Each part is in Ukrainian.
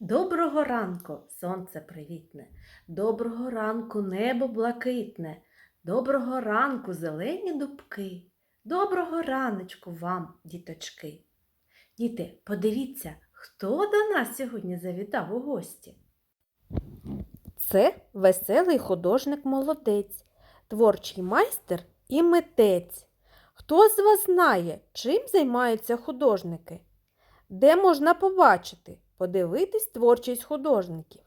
Доброго ранку, сонце привітне, доброго ранку небо блакитне, доброго ранку зелені дубки, доброго раночку вам, діточки. Діти, подивіться, хто до нас сьогодні завітав у гості. Це веселий художник молодець, творчий майстер і митець. Хто з вас знає, чим займаються художники? Де можна побачити, подивитись творчість художників?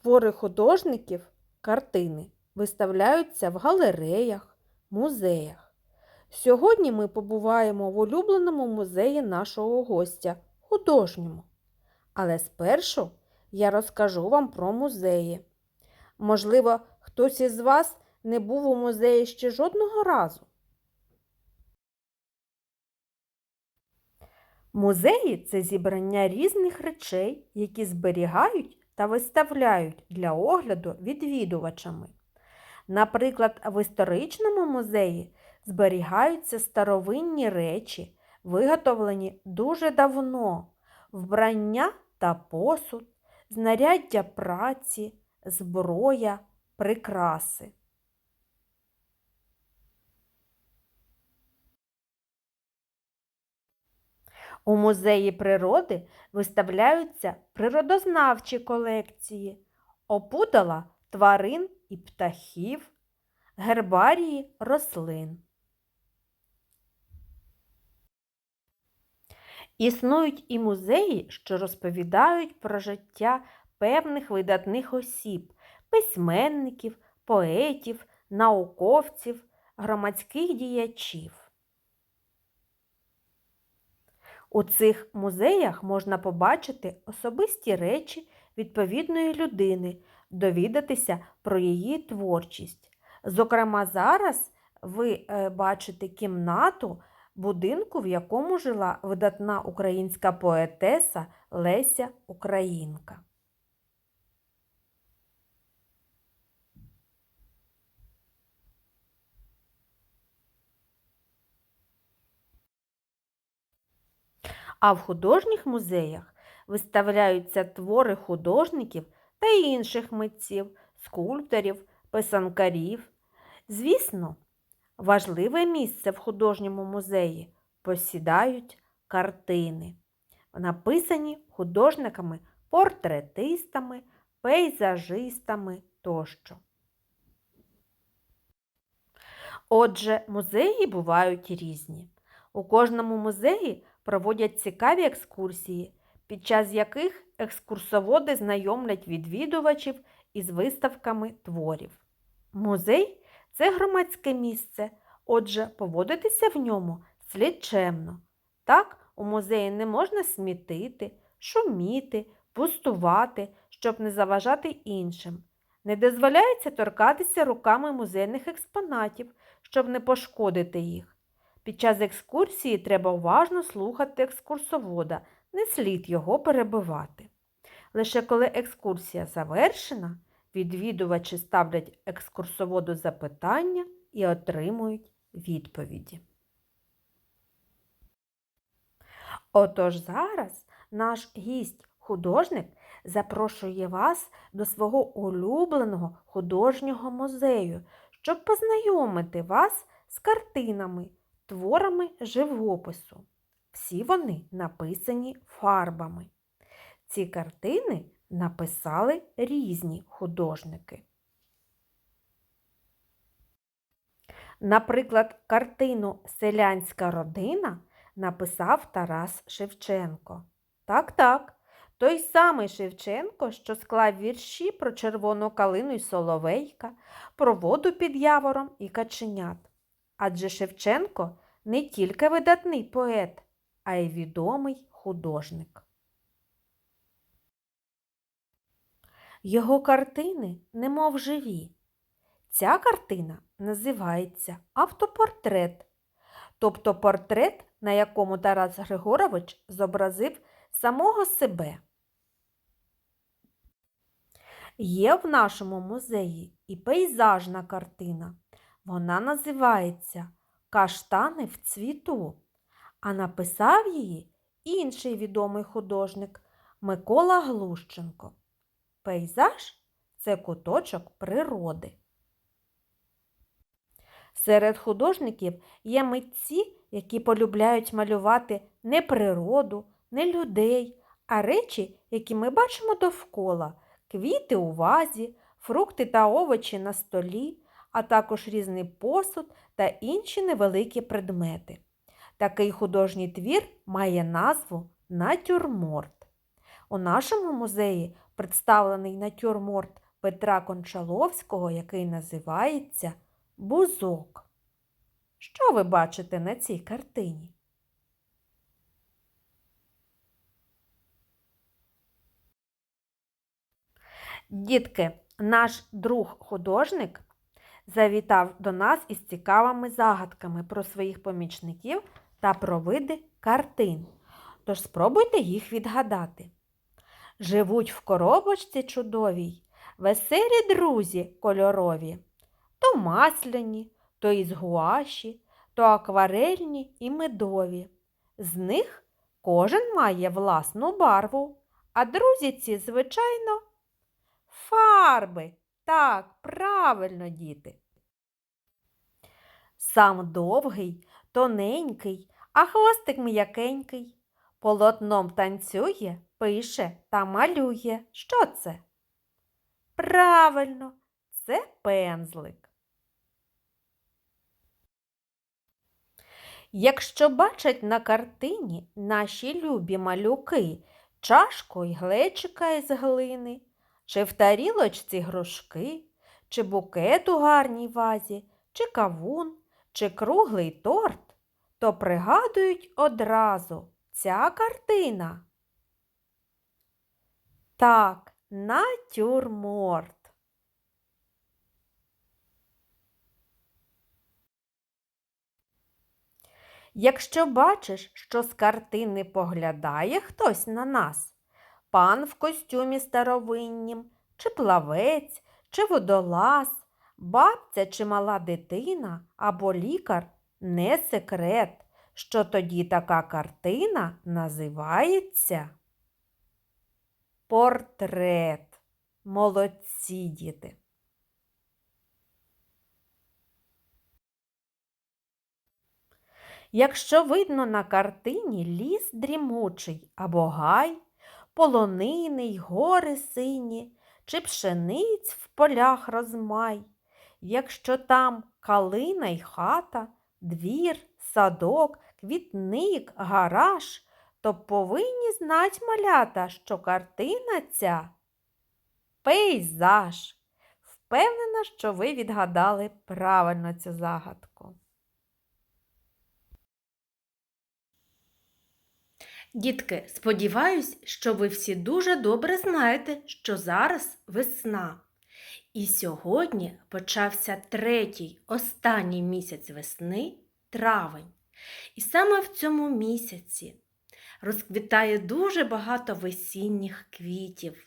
Твори художників, картини виставляються в галереях, музеях. Сьогодні ми побуваємо в улюбленому музеї нашого гостя художньому. Але спершу я розкажу вам про музеї. Можливо, хтось із вас не був у музеї ще жодного разу. Музеї це зібрання різних речей, які зберігають та виставляють для огляду відвідувачами. Наприклад, в історичному музеї зберігаються старовинні речі, виготовлені дуже давно, вбрання та посуд, знаряддя праці, зброя, прикраси. У музеї природи виставляються природознавчі колекції, опудала тварин і птахів, гербарії рослин. Існують і музеї, що розповідають про життя певних видатних осіб, письменників, поетів, науковців, громадських діячів. У цих музеях можна побачити особисті речі відповідної людини, довідатися про її творчість. Зокрема, зараз ви е, бачите кімнату будинку, в якому жила видатна українська поетеса Леся Українка. А в художніх музеях виставляються твори художників та інших митців, скульпторів, писанкарів. Звісно, важливе місце в художньому музеї посідають картини, написані художниками, портретистами, пейзажистами тощо. Отже, музеї бувають різні. У кожному музеї проводять цікаві екскурсії, під час яких екскурсоводи знайомлять відвідувачів із виставками творів. Музей це громадське місце, отже, поводитися в ньому слід чемно. Так, у музеї не можна смітити, шуміти, пустувати, щоб не заважати іншим. Не дозволяється торкатися руками музейних експонатів, щоб не пошкодити їх. Під час екскурсії треба уважно слухати екскурсовода, не слід його перебивати. Лише коли екскурсія завершена, відвідувачі ставлять екскурсоводу запитання і отримують відповіді. Отож зараз наш гість художник запрошує вас до свого улюбленого художнього музею, щоб познайомити вас з картинами творами живопису. Всі вони написані фарбами. Ці картини написали різні художники. Наприклад, картину Селянська родина написав Тарас Шевченко. Так, так, той самий Шевченко, що склав вірші про червону калину й соловейка, про воду під явором і каченят. Адже Шевченко не тільки видатний поет, а й відомий художник. Його картини немов живі. Ця картина називається автопортрет, тобто портрет, на якому Тарас Григорович зобразив самого себе. Є в нашому музеї і пейзажна картина. Вона називається Каштани в цвіту, а написав її інший відомий художник Микола Глущенко. Пейзаж це куточок природи. Серед художників є митці, які полюбляють малювати не природу, не людей, а речі, які ми бачимо довкола, квіти у вазі, фрукти та овочі на столі, а також різний посуд та інші невеликі предмети. Такий художній твір має назву натюрморт. У нашому музеї представлений натюрморт Петра Кончаловського, який називається Бузок. Що ви бачите на цій картині? Дітки, наш друг художник завітав до нас із цікавими загадками про своїх помічників та про види картин. Тож спробуйте їх відгадати. Живуть в коробочці чудовій, веселі друзі кольорові, то масляні, то із гуаші, то акварельні і медові. З них кожен має власну барву, а друзі ці, звичайно, фарби. Так, правильно, діти. Сам довгий, тоненький, а хвостик м'якенький. Полотном танцює, пише та малює. Що це? Правильно, це пензлик. Якщо бачать на картині наші любі малюки чашку й глечика із глини, чи в тарілочці грушки, чи букет у гарній вазі, чи кавун, чи круглий торт, то пригадують одразу ця картина. Так, натюрморт. Якщо бачиш, що з картини поглядає хтось на нас, пан в костюмі старовиннім, чи плавець, чи водолаз, бабця чи мала дитина або лікар не секрет, що тоді така картина називається портрет. Молодці діти. Якщо видно на картині ліс дрімучий або гай, полонини й гори сині, чи пшениць в полях розмай, якщо там калина й хата, двір, садок, квітник, гараж, то повинні знать малята, що картина ця пейзаж. Впевнена, що ви відгадали правильно цю загадку. Дітки, сподіваюсь, що ви всі дуже добре знаєте, що зараз весна. І сьогодні почався третій, останній місяць весни травень. І саме в цьому місяці розквітає дуже багато весінніх квітів,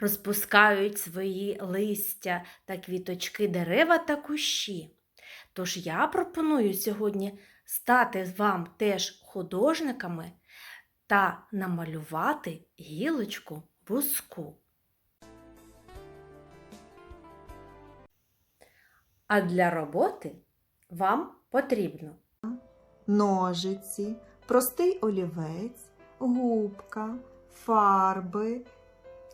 розпускають свої листя та квіточки дерева та кущі. Тож я пропоную сьогодні стати вам теж художниками та намалювати гілочку буску. А для роботи вам потрібно ножиці, простий олівець, губка, фарби,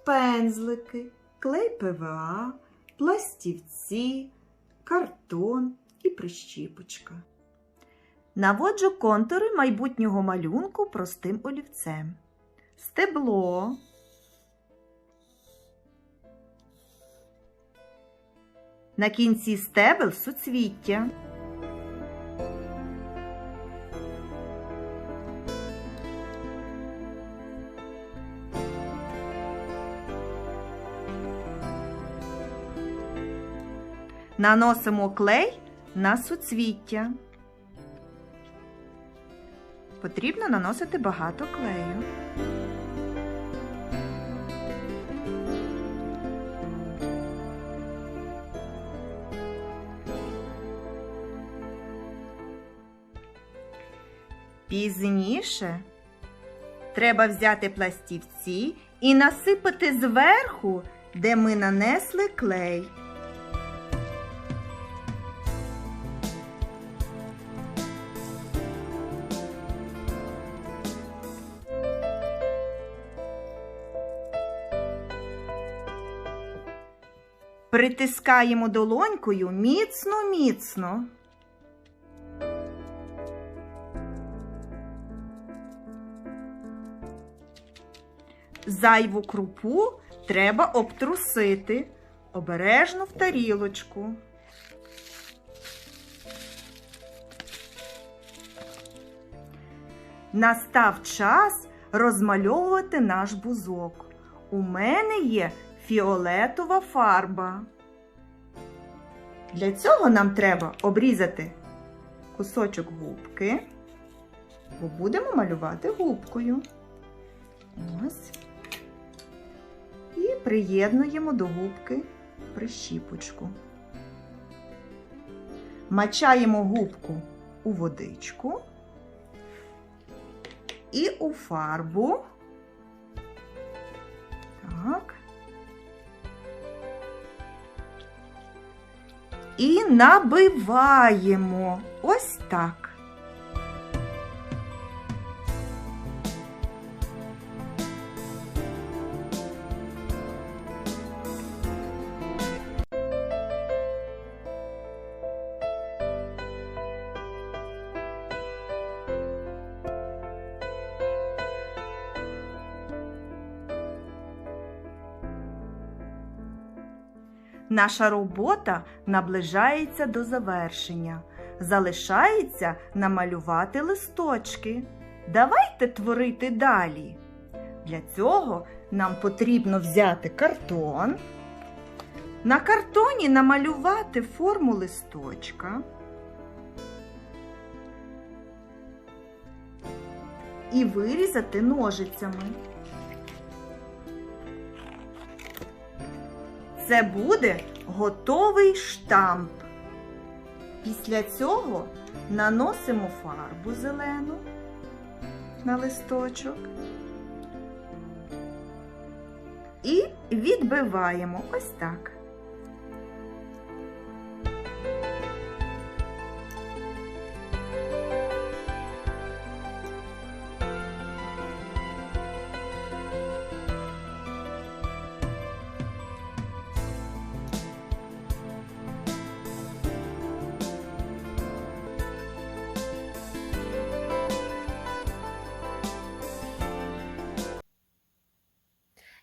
пензлики, клей ПВА, пластівці, картон і прищіпочка. Наводжу контури майбутнього малюнку простим олівцем. Стебло. На кінці стебел суцвіття. Наносимо клей на суцвіття. Потрібно наносити багато клею. Пізніше Треба взяти пластівці і насипати зверху, де ми нанесли клей. Притискаємо долонькою міцно-міцно. Зайву крупу треба обтрусити обережно в тарілочку. Настав час розмальовувати наш бузок. У мене є фіолетова фарба. Для цього нам треба обрізати кусочок губки, бо будемо малювати губкою. Ось. І приєднуємо до губки прищіпочку. Мачаємо губку у водичку і у фарбу. Так. І набиваємо ось так. Наша робота наближається до завершення. Залишається намалювати листочки. Давайте творити далі. Для цього нам потрібно взяти картон. На картоні намалювати форму листочка. І вирізати ножицями. Це буде готовий штамп. Після цього наносимо фарбу зелену на листочок і відбиваємо ось так.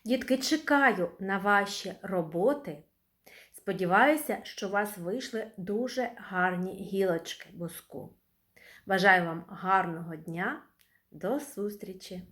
Дітки, чекаю на ваші роботи. Сподіваюся, що у вас вийшли дуже гарні гілочки буску. Бажаю вам гарного дня. До зустрічі!